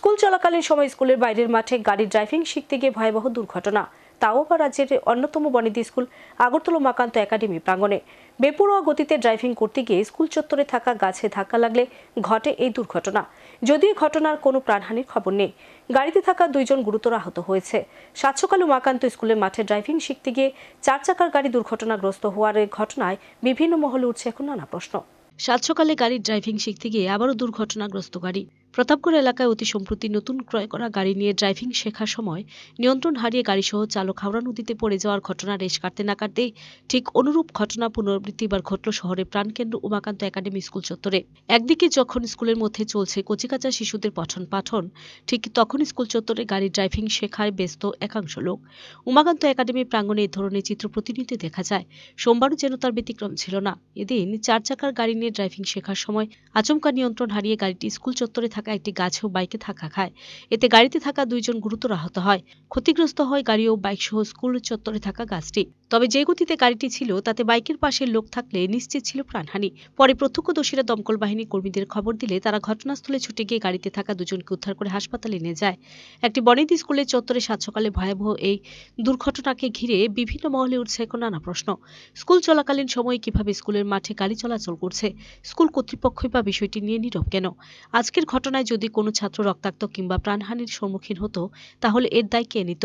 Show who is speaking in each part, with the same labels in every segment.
Speaker 1: School চলাকালীন সময় স্কুলের বাইরের মাঠে গাড়ি ড্রাইভিং শিখতে গিয়ে ভয়াবহ দুর্ঘটনা। তাও আবার রাজ্যের অন্যতম বনিদি স্কুল, আগরতলা মাকান্ত একাডেমি প্রাঙ্গণে। বেপরোয়া গতিতে ড্রাইভিং করতে গিয়ে স্কুল চত্বরে থাকা গাছে ধাক্কা লাগলে ঘটে এই দুর্ঘটনা। যদিও ঘটনার কোনো প্রাণহানির খবর নেই। গাড়িতে থাকা দুইজন গুরুতর আহত হয়েছে। সাত সকালে উমাকান্ত স্কুলের মাঠে ড্রাইভিং শিখতে গিয়ে চার চাকার গাড়ি দুর্ঘটনাগ্রস্ত হওয়ার ঘটনায় বিভিন্ন মহলে উঠছে এখন নানা প্রশ্ন। সাত সকালে গাড়ির ড্রাইভিং শিখতে গিয়ে আবারও দুর্ঘটনাগ্রস্ত গাড়ি। প্রতাপগড় এলাকায় অতি সম্প্রতি নতুন ক্রয় করা গাড়ি নিয়ে ড্রাইভিং শেখার সময় নিয়ন্ত্রণ হারিয়ে গাড়িসহ চালক হাওড়া নদীতে পড়ে যাওয়ার ঘটনা রেশ কাটতে না কাটতেই ঠিক অনুরূপ ঘটনা পুনরাবৃত্তি এবার ঘটল শহরের প্রাণকেন্দ্র উমাকান্ত একাডেমি স্কুল চত্বরে। একদিকে যখন স্কুলের মধ্যে চলছে কচিকাচা শিশুদের পঠন পাঠন, ঠিক তখন স্কুল চত্বরে গাড়ি ড্রাইভিং শেখায় ব্যস্ত একাংশ লোক। উমাকান্ত একাডেমি প্রাঙ্গণে এই ধরনের চিত্র প্রতিনিয়ত দেখা যায়। সোমবারও যেন তার ব্যতিক্রম ছিল না। এদিন চার চাকার গাড়ি নিয়ে ড্রাইভিং শেখার সময় আচমকা নিয়ন্ত্রণ হারিয়ে গাড়িটি স্কুল চত্বরে থাকা একটি গাছে ও বাইকে ধাক্কা খায়। এতে গাড়িতে থাকা দুইজন গুরুতর আহত হয়। ক্ষতিগ্রস্ত হয় গাড়ি ও বাইক সহ স্কুল চত্বরে থাকা গাছটি। তবে যে গতিতে গাড়িটি ছিল, তাতে বাইকের পাশে লোক থাকলে নিশ্চিত ছিল প্রাণহানি। পরে প্রত্যক্ষদর্শীরা দমকল বাহিনী কর্মীদের খবর দিলে তারা ঘটনাস্থলে ছুটে গিয়ে গাড়িতে থাকা দুজনকে উদ্ধার করে হাসপাতালে নিয়ে যায়। একটি বনেদি স্কুলের চত্বরে সাত সকালে ভয়াবহ এই দুর্ঘটনাকে ঘিরে বিভিন্ন মহলে উঠছে এখন নানা প্রশ্ন। স্কুল চলাকালীন সময়ে কীভাবে স্কুলের মাঠে গাড়ি চলাচল করছে? স্কুল কর্তৃপক্ষই বা বিষয়টি নিয়ে নীরব কেন? আজকের ঘটনায় যদি কোনো ছাত্র রক্তাক্ত কিংবা প্রাণহানির সম্মুখীন হতো, তাহলে এর দায় কে নিত?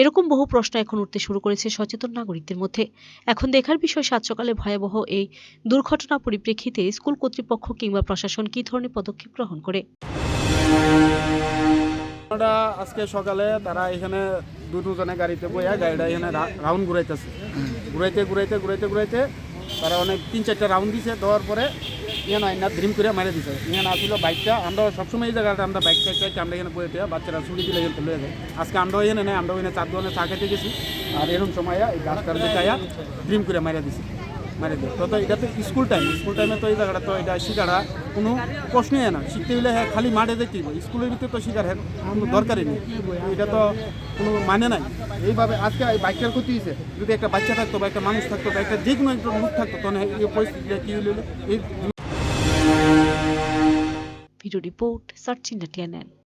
Speaker 1: এরকম বহু প্রশ্ন এখন উঠতে শুরু করেছে সচেতন নাগরিকদের মধ্যে। এখন দেখার বিষয়, সাত সকালে ভয়াবহ এই দুর্ঘটনা পরিপ্রেক্ষিতে স্কুল কর্তৃপক্ষ কিংবা প্রশাসন কী ধরনের পদক্ষেপ গ্রহণ করে?
Speaker 2: আজকে সকালে তারা এখানে দু দুজনে গাড়িতে বইয়া গাড়িটা এখানে রাউন্ড ঘুরাইতেছে। ঘুরাইতে ঘুরাইতে ঘুরাইতে ঘুরাইতে তারা অনেক তিন চারটা রাউন্ড দিছে। দেওয়ার পরে এখানে আইনা ড্রিম করে মারে দিছে। এখানে আসছিল বাইকটা আমরা সবসময় এই জায়গাটা আমরা বাইক চাই চাই আমরা এখানে বইতে বাচ্চারা ছুটি দিলে এখানে লয়ে যায়। আজকে আমরা এখানে নেই আমরা ওখানে চার দোকানে চা খেতে গেছি, আর এরকম সময় এই গাছটার দিকে আয়া ড্রিম করে মারে দিছে মারে দিয়ে তো এটা তো স্কুল টাইম স্কুল টাইমে তো এই জায়গাটা তো এটা শিকারা, কোনো প্রশ্নই না। শিখতে হলে হ্যাঁ খালি মাঠে দেখতে স্কুলের ভিতরে তো শিকার হ্যাঁ দরকারই নেই। এটা তো কোনো মানে নাই। এইভাবে আজকে এই বাইকটার ক্ষতি হয়েছে যদি একটা বাচ্চা থাকতো বা একটা মানুষ থাকতো বা একটা যে কোনো একটা লোক থাকতো, তখন এই পরিস্থিতিটা কী হলো এই
Speaker 1: video Report, searching the TNN.